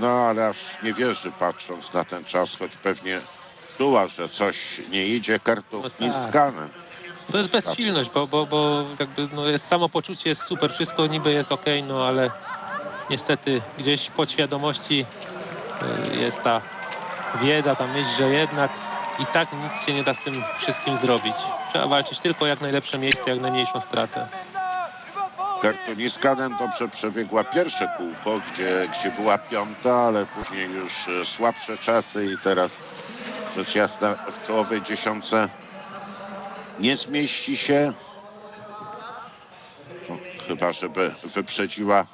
No, ale aż nie wierzy patrząc na ten czas, choć pewnie czuła, że coś nie idzie, kartu No tak. To jest bezsilność, bo, bo, bo jakby no jest samopoczucie jest super, wszystko niby jest ok, no ale niestety gdzieś w podświadomości y, jest ta wiedza, ta myśl, że jednak i tak nic się nie da z tym wszystkim zrobić. Trzeba walczyć tylko o jak najlepsze miejsce, jak najmniejszą stratę. Kartu niskanem dobrze przebiegła pierwsze kółko, gdzie, gdzie była piąta, ale później już e, słabsze czasy i teraz rzecz jasna w czołowej dziesiątce nie zmieści się. No, chyba, żeby wyprzedziła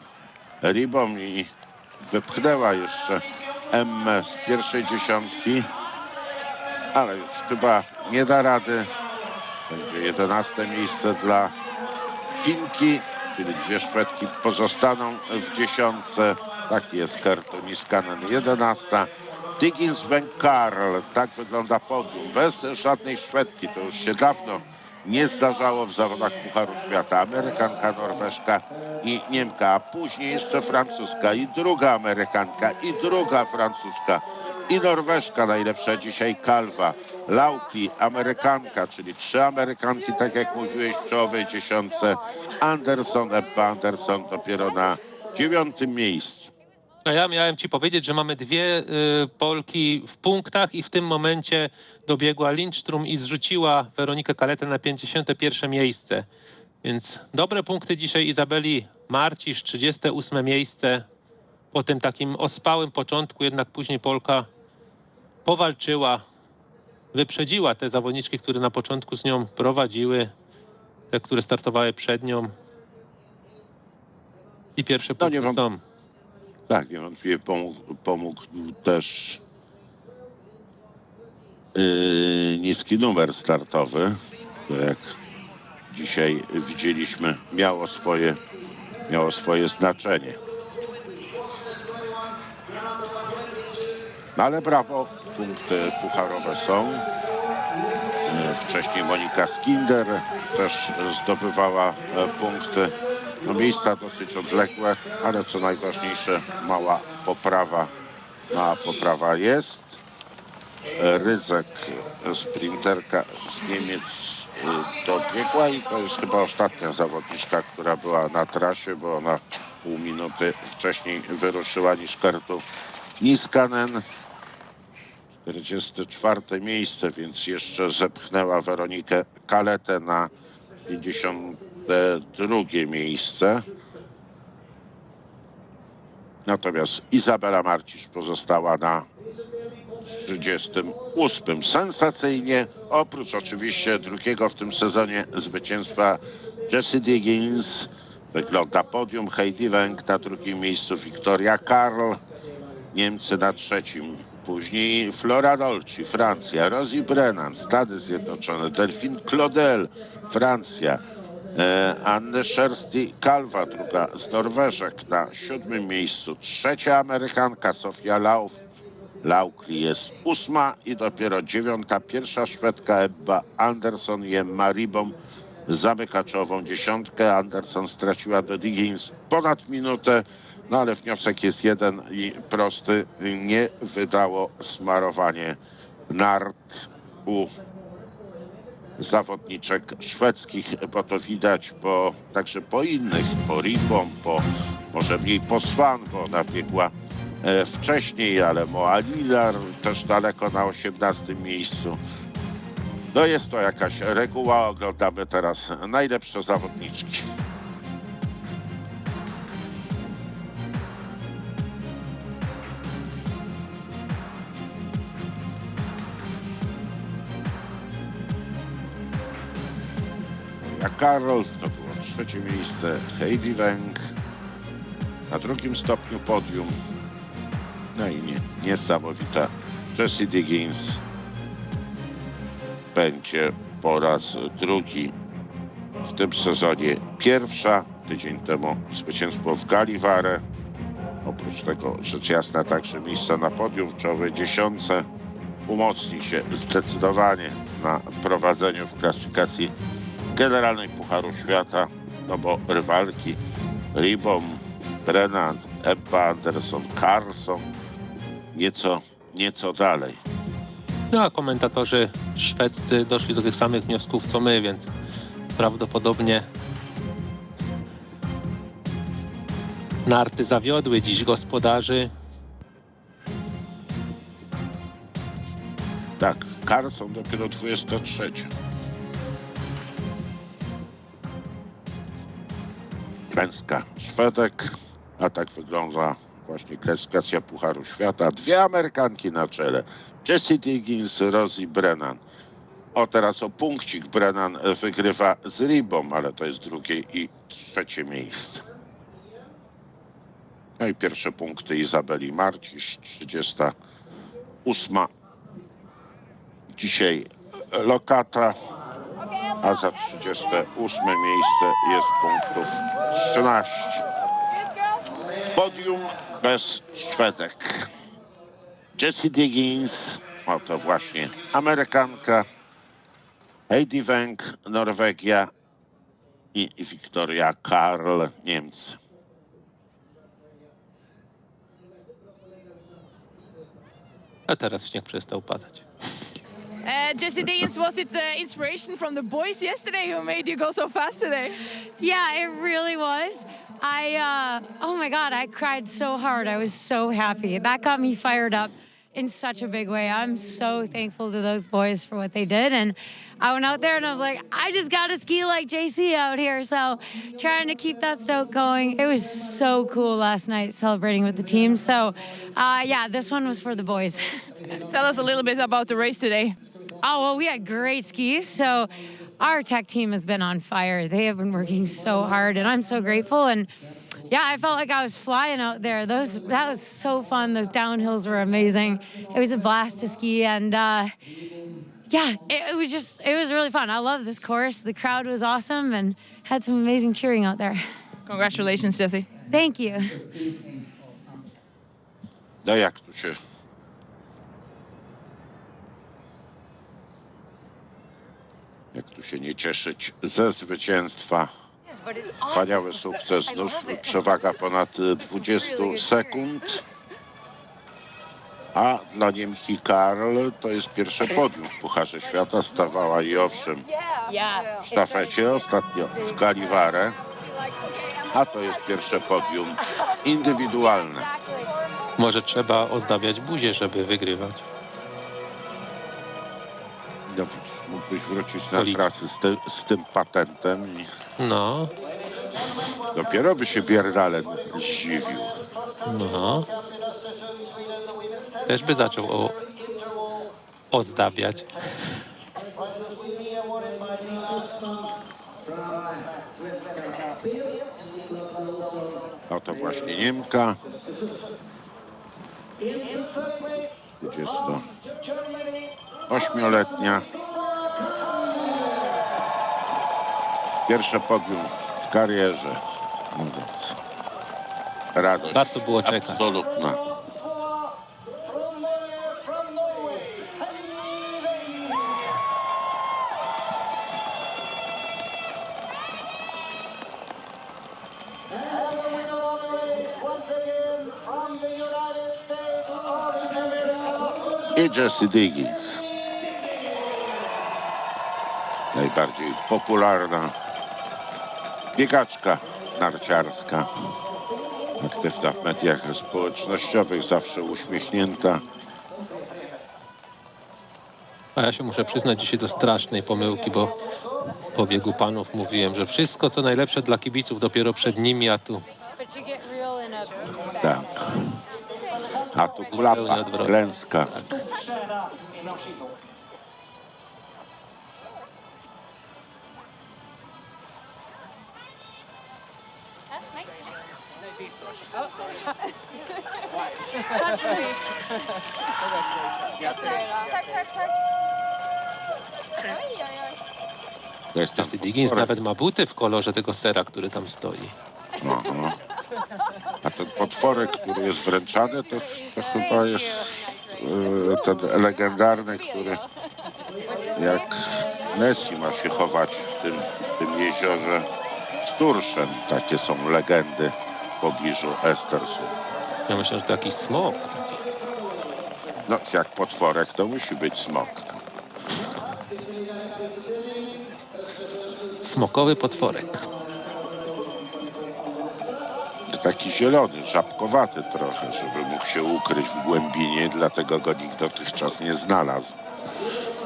Ribom i wypchnęła jeszcze Emmę z pierwszej dziesiątki, ale już chyba nie da rady. Będzie jedenaste miejsce dla Finki, czyli dwie Szwedki pozostaną w dziesiątce. Tak jest Niskanen 11. Diggins Karl, tak wygląda podium. Bez żadnej Szwedki, to już się dawno nie zdarzało w zawodach Pucharu Świata. Amerykanka, Norweżka i Niemka, a później jeszcze Francuska i druga Amerykanka i druga Francuska i Norweżka najlepsza dzisiaj Kalwa, Lauki, Amerykanka, czyli trzy Amerykanki, tak jak mówiłeś w czołowej dziesiątce, Anderson, Ebba Anderson dopiero na dziewiątym miejscu. A ja miałem ci powiedzieć, że mamy dwie y, Polki w punktach i w tym momencie dobiegła Lindström i zrzuciła Weronikę Kaletę na 51 miejsce. Więc dobre punkty dzisiaj Izabeli Marcisz, 38 miejsce. Po tym takim ospałym początku jednak później Polka powalczyła, wyprzedziła te zawodniczki, które na początku z nią prowadziły, te, które startowały przed nią. I pierwsze No punkty są. Tak, niewątpliwie pomógł, pomógł też yy, niski numer startowy, które jak dzisiaj widzieliśmy miało swoje, miało swoje znaczenie. No ale brawo, punkty pucharowe są. Yy, Wcześniej Monika Skinder też zdobywała e, punkty. No miejsca dosyć odległe, ale co najważniejsze mała poprawa. Mała poprawa jest. E, Rydzek, e, sprinterka z Niemiec e, dobiegła i to jest chyba ostatnia zawodniczka, która była na trasie, bo ona pół minuty wcześniej wyruszyła niż Kertu Niskanen. 44 miejsce, więc jeszcze zepchnęła Weronikę Kaletę na 52 miejsce. Natomiast Izabela Marcisz pozostała na 38. Sensacyjnie, oprócz oczywiście drugiego w tym sezonie zwycięstwa Jessie Diggins, wygląda podium Heidi Węg na drugim miejscu, Victoria Karl, Niemcy na trzecim. Później Flora Dolci, Francja, Rosie Brennan, Stany Zjednoczone, Delphine Claudel, Francja, e, Anne Schersti Kalwa, druga z Norweżek na siódmym miejscu. Trzecia Amerykanka Sofia Lauf, Laukli jest ósma i dopiero dziewiąta, pierwsza Szwedka Ebba Anderson je Maribą zamyka czołową dziesiątkę. Anderson straciła do Diggins ponad minutę, no ale wniosek jest jeden i prosty. Nie wydało smarowanie nart u zawodniczek szwedzkich, bo to widać po, także po innych, po Ribom, po może mniej po Swan, bo ona biegła e, wcześniej, ale Moa Lilar też daleko na 18 miejscu. No jest to jakaś reguła, oglądamy teraz najlepsze zawodniczki. To było trzecie miejsce, Heidi Weng na drugim stopniu podium. No i nie, niesamowita Jessie Diggins będzie po raz drugi w tym sezonie pierwsza. Tydzień temu zwycięstwo w Galiware. Oprócz tego rzecz jasna także miejsce na podium w czołowej dziesiątce umocni się zdecydowanie na prowadzeniu w klasyfikacji generalnej Pucharu Świata, no bo rywalki Ribom, Brennan, Ebba Anderson, Carlson, nieco, nieco dalej. No a komentatorzy szwedzcy doszli do tych samych wniosków co my, więc prawdopodobnie narty zawiodły dziś gospodarzy. Tak, Carlson dopiero 23. Klęska Szwedek, a tak wygląda właśnie klasyfikacja Pucharu Świata. Dwie Amerykanki na czele. Jessie Diggins, Rosie Brennan. O, teraz o punkcik Brennan wygrywa z Ribą, ale to jest drugie i trzecie miejsce. No i pierwsze punkty Izabeli Marcisz, 38 dzisiaj lokata, a za 38 miejsce jest punktów 13. Podium bez Szwedek. Jessie Diggins, o to właśnie Amerykanka, Heidi Weng, Norwegia i Wiktoria Karl, Niemcy. A teraz śnieg przestał padać. Uh, Jesse Diggins, was it the inspiration from the boys yesterday who made you go so fast today? Yeah, it really was. I, uh, oh my God, I cried so hard. I was so happy. That got me fired up in such a big way. I'm so thankful to those boys for what they did. And I went out there and I was like, I just got to ski like JC out here. So trying to keep that stoke going. It was so cool last night celebrating with the team. So, uh, yeah, this one was for the boys. Tell us a little bit about the race today. Oh, well, we had great skis. So our tech team has been on fire. They have been working so hard, and I'm so grateful. And yeah, I felt like I was flying out there. Those that was so fun. Those downhills were amazing. It was a blast to ski, and uh, yeah, it, it was just it was really fun. I love this course. The crowd was awesome, and had some amazing cheering out there. Congratulations, Jesse. Thank you. No jak tu Jak tu się nie cieszyć ze zwycięstwa. Wspaniały sukces, znów przewaga ponad y, 20 sekund. A dla Niemki Karl to jest pierwsze podium w Pucharze Świata. Stawała i owszem w sztafecie, ostatnio w Galiwarę. A to jest pierwsze podium indywidualne. Może trzeba ozdabiać buzię, żeby wygrywać. Mógłbyś wrócić na Poli- trasy z, ty, z tym patentem i No, dopiero by się Bierdalen zdziwił. no. Też by zaczął o, ozdabiać. No to właśnie Niemka. 28-letnia. Pierwsze podium w karierze. No więc radość Warto było czekać. absolutna. I Jessie Diggins. Najbardziej popularna biegaczka narciarska. Aktywna w mediach społecznościowych, zawsze uśmiechnięta. A ja się muszę przyznać dzisiaj do strasznej pomyłki, bo po biegu panów mówiłem, że wszystko co najlepsze dla kibiców dopiero przed nimi, a tu But you get real in a Tak. Odwrotnie. klęska. To jest tam Jesse Diggins potworek. nawet ma buty w kolorze tego sera, który tam stoi. Aha. A ten potworek, który jest wręczany, to, to chyba jest e, ten legendarny, który jak Nessie ma się chować w tym, w tym jeziorze z Turszem. Takie są legendy pobliżu Estersu. Ja myślę, że to jakiś smok. No, jak potworek, to musi być smok. Smokowy potworek. Taki zielony, żabkowaty trochę, żeby mógł się ukryć w głębinie, dlatego go nikt dotychczas nie znalazł.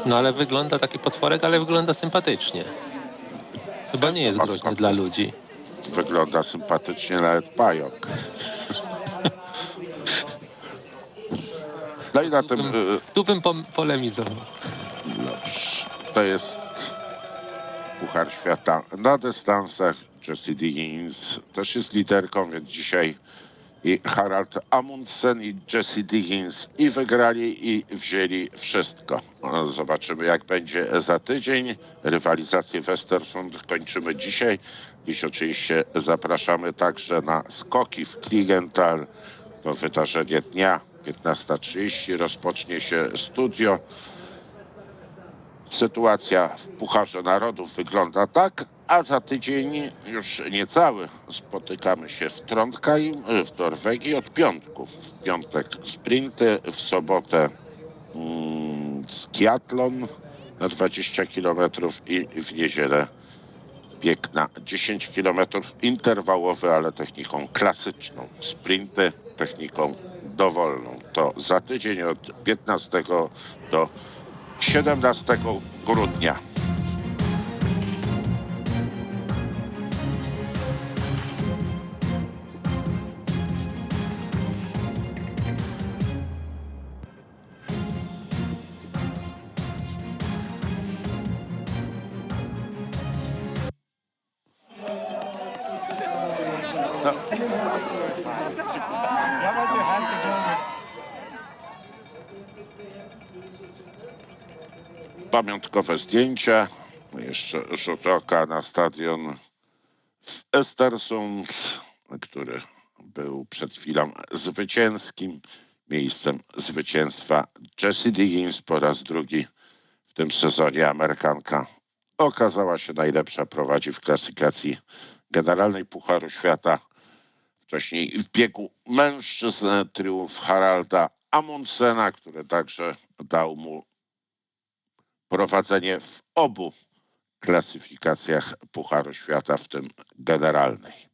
No ale wygląda taki potworek, ale wygląda sympatycznie. Chyba nie jest groźny dla ludzi. Wygląda sympatycznie nawet pająk. No i na tym y, Tu bym pom- polemizował. Dobrze. To jest Puchar Świata na dystansach. Jessie Diggins też jest liderką, więc dzisiaj i Harald Amundsen i Jessie Diggins i wygrali i wzięli wszystko. No, Zobaczymy jak będzie za tydzień. Rywalizację w Östersund kończymy dzisiaj. Dziś oczywiście zapraszamy także na skoki w Kligenthal. To wydarzenie dnia 15.30 rozpocznie się studio. Sytuacja w Pucharze Narodów wygląda tak, a za tydzień już niecały spotykamy się w Trondheim w Norwegii od piątku. W piątek sprinty, w sobotę mm, skiatlon na 20 km i w niedzielę bieg na 10 km interwałowy, ale techniką klasyczną. Sprinty techniką dowolną. To za tydzień od 15 do 17 grudnia. Pamiątkowe zdjęcia. Jeszcze rzut oka na stadion w Östersund, który był przed chwilą zwycięskim miejscem zwycięstwa Jessie Diggins po raz drugi w tym sezonie Amerykanka okazała się najlepsza, prowadzi w klasyfikacji generalnej Pucharu Świata. Wcześniej w biegu mężczyzn triumf Haralda Amundsena, który także dał mu prowadzenie w obu klasyfikacjach Pucharu Świata, w tym generalnej.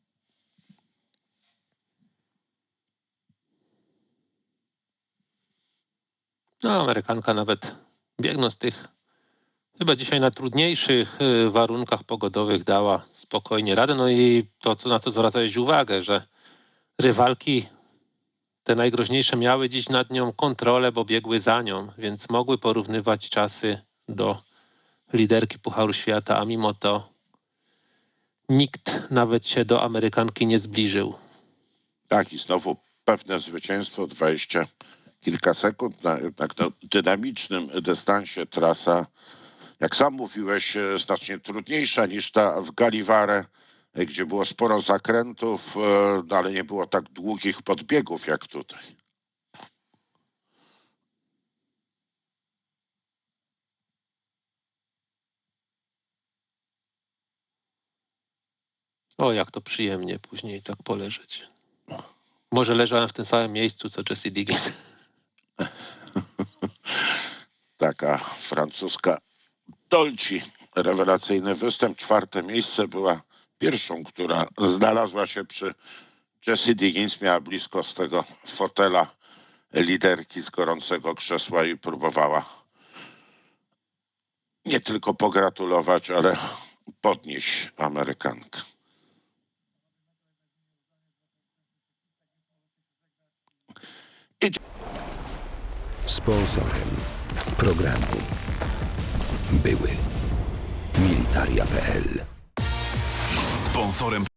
No, Amerykanka nawet biegnąc tych chyba dzisiaj na trudniejszych y, warunkach pogodowych dała spokojnie radę. No i to, co, na co zwracałeś uwagę, że rywalki te najgroźniejsze miały dziś nad nią kontrolę, bo biegły za nią, więc mogły porównywać czasy do liderki Pucharu Świata, a mimo to nikt nawet się do Amerykanki nie zbliżył. Tak, i znowu pewne zwycięstwo, 20 kilka sekund na jednak dynamicznym dystansie trasa, jak sam mówiłeś, znacznie trudniejsza niż ta w Galiware, gdzie było sporo zakrętów, e, no, ale nie było tak długich podbiegów jak tutaj. O, jak to przyjemnie później tak poleżeć. Może leżałem w tym samym miejscu, co Jesse Diggins. taka francuska Dolci. Rewelacyjny występ. Czwarte miejsce była pierwszą, która znalazła się przy Jessie Diggins. Miała blisko z tego fotela liderki z gorącego krzesła i próbowała nie tylko pogratulować, ale podnieść Amerykankę. Sponsorem programu były Militaria.pl Sponsorem